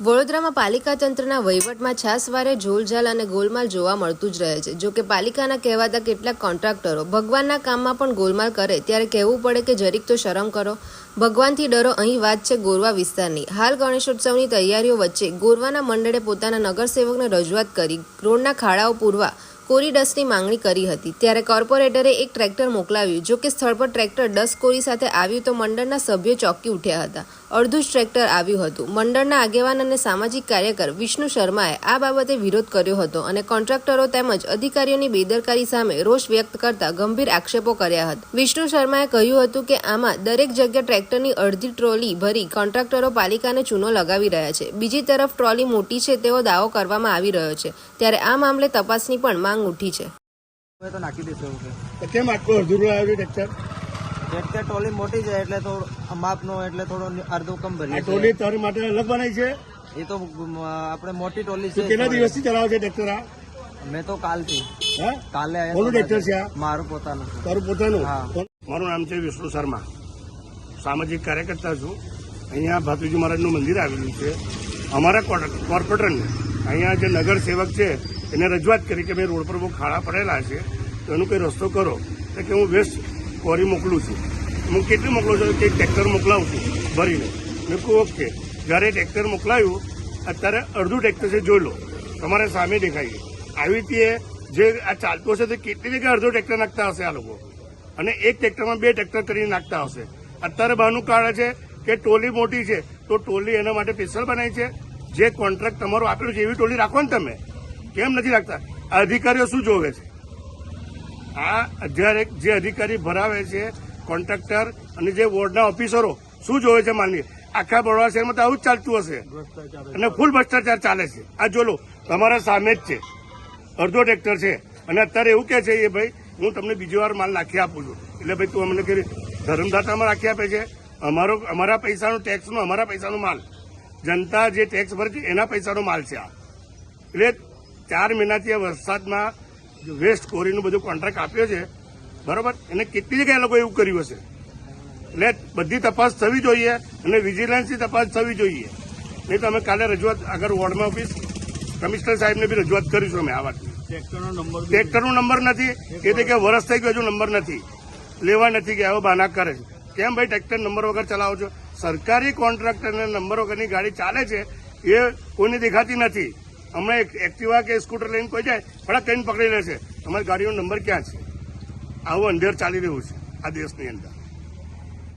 વડોદરામાં પાલિકા તંત્રના વહીવટમાં છાસવારે ઝોલઝાલ અને ગોલમાલ જોવા મળતું જ રહે છે. જો કે પાલિકાના કહેવાતા કેટલાક કોન્ટ્રાક્ટરો ભગવાનના કામમાં પણ ગોલમાલ કરે, ત્યારે કહેવું પડે કે જરીક તો શરમ કરો. ભગવાનથી ડરો, અહીં વાત છે ગોરવા વિસ્તારની. હાલ ગણેશોત્સવની તૈયારીઓ વચ્ચે ગોરવાના મંડળે પોતાના નગરસેવકને રજૂઆત કરી, રોડના ખાડાઓ પૂરવા કોરિડસની માંગણી કરી હતી. ત્યારે કોર્પોરેટરે એક ટ્રેક્ટર મોકલાવ્યું. જો કે સ્થળ પર ટ્રેક્ટર ડસ કોરી સાથે આવ્યું તો મંડળના સભ્યો ચોંકી ઉઠ્યા હતા. અડધું જ ટ્રેક્ટર આવ્યું હતું. મંડળના આગેવાન અને સામાજિક કાર્યકર વિષ્ણુ શર્માએ આ બાબતે વિરોધ કર્યો હતો અને કોન્ટ્રાક્ટરો તેમજ અધિકારીઓની બેદરકારી સામે રોષ વ્યક્ત કરતા ગંભીર આક્ષેપો કર્યા હતા. વિષ્ણુ શર્માએ કહ્યું હતું કે આમાં દરેક જગ્યા ટ્રેક્ટરની અડધી ટ્રોલી ભરી કોન્ટ્રાક્ટરો પાલિકાને ચૂનો લગાવી રહ્યા છે. બીજી તરફ ટ્રોલી મોટી છે તેવો દાવો કરવામાં આવી રહ્યો છે. ત્યારે આ મામલે તપાસની પણ માંગ ઉઠી છે. કેમ આટલું અધૂરું આવ્યું ટ્રેક્ટર? ટ્રેક્ટર ટ્રોલી મોટી છે એટલે તો માપનો એટલે થોડો અડધો કમ આ ટોલી તર માટે અલગ બનાવી છે? એ તો આપણે મોટી ટ્રોલી છે કેટલા દિવસથી ચલાવો છે ટ્રેક્ટર આ? મેં તો કાલથી. હા? કાલે આયા કોનું ટ્રેક્ટર છે આ? મારું પોતાનું. તારું પોતાનું? હા. મારું નામ છે વિષ્ણુ શર્મા. સામાજિક કાર્યકર્તા છું. અહીંયા ભાતુજી મહારાજનું મંદિર આવેલું છે. અમારા કોર- કોર્પોરેટરને અહીંયા જે નગર સેવક છે એને રજૂઆત કરી કે ભાઈ રોડ પર બહુ ખાડા પડેલા છે તો એનું કોઈ રસ્તો કરો. તો કે હું વેસ્ટ કોરી મોકલું છું. હું કેટલી મોકલું છું? કે ટ્રેક્ટર મોકલાવું છું. ભરીને. મેં કહું ઓકે. જ્યારે ટ્રેક્ટર મોકલાયું, અત્યારે અડધું ટ્રેક્ટર છે, જોઈ લો. તમારે સામે દેખાય આવી રીતે જે આ ચાલતો હશે, તે કેટલી જગ્યાએ અડધો ટ્રેક્ટર નાખતા હશે આ લોકો? અને એક ટ્રેક્ટરમાં બે ટ્રેક્ટર કરીને નાખતા હશે. અત્યારે બહાનું કાઢે છે કે ટોલી મોટી છે. તો ટોલી એના માટે સ્પેશિયલ બનાવી છે? જે કોન્ટ્રાક્ટ તમારો આપેલું છે, એવી ટોલી રાખો ને તમે. કેમ નથી રાખતા? અધિકારીઓ શું જોવે છે? આ જ્યારે જે અધિકારી ભરાવે છે, કોન્ટ્રાક્ટર અને જે વોર્ડના ઓફિસરો, શું જોવે છે માનીએ આખા બરોડા શહેરમાં તો આવું જ ચાલતું હશે. અને ફૂલ ભ્રષ્ટાચાર ચાલે છે. આ જો લો, તમારા સામે જ છે. અડધો ટ્રેક્ટર છે. અને અત્યારે એવું કે છે, એ ભાઈ, હું તમને બીજી વાર માલ નાખી આપું છું. એટલે ભાઈ, તું અમને કે ધર્મદાતામાં રાખી આપે છે? અમારો, અમારા પૈસાનું ટેક્સનું અમારા પૈસાનો માલ. જનતા જે ટેક્સ ભરે છે, એના પૈસાનો માલ છે આ. એટલે ચાર મહિનાથી વરસાદમાં વેસ્ટ કોરીનું બધું કોન્ટ્રાક્ટ આપ્યો છે. બરોબર? એને કેટલી જગ્યાએ લોકો એવું કર્યું હશે? એટલે બધી તપાસ થવી જોઈએ અને વિજિલન્સની તપાસ થવી જોઈએ. નહીં તો અમે કાલે રજૂઆત આગળ વોર્ડમાં ઓફિસ કમિશનર સાહેબને બી રજૂઆત કરીશું અમે આ વાતની. ટ્રેક્ટરનો નંબર નથી. એ તો કે વરસ થઈ ગયો હજુ નંબર નથી. લેવા નથી ગયા એવો બાના કરે છે. કેમ ભાઈ ટ્રેક્ટર નંબર વગર ચલાવો છો? સરકારી કોન્ટ્રાક્ટરને નંબર વગરની ગાડી ચાલે છે એ કોઈને દેખાતી નથી. હમણાં એક એક્ટિવા કે સ્કૂટર લઈને કોઈ જાય ફટાક કઈને પકડી લેશે અમારી ગાડીનો નંબર ક્યાં છે? આવું અંધેર ચાલી રહ્યું છે આ દેશની અંદર.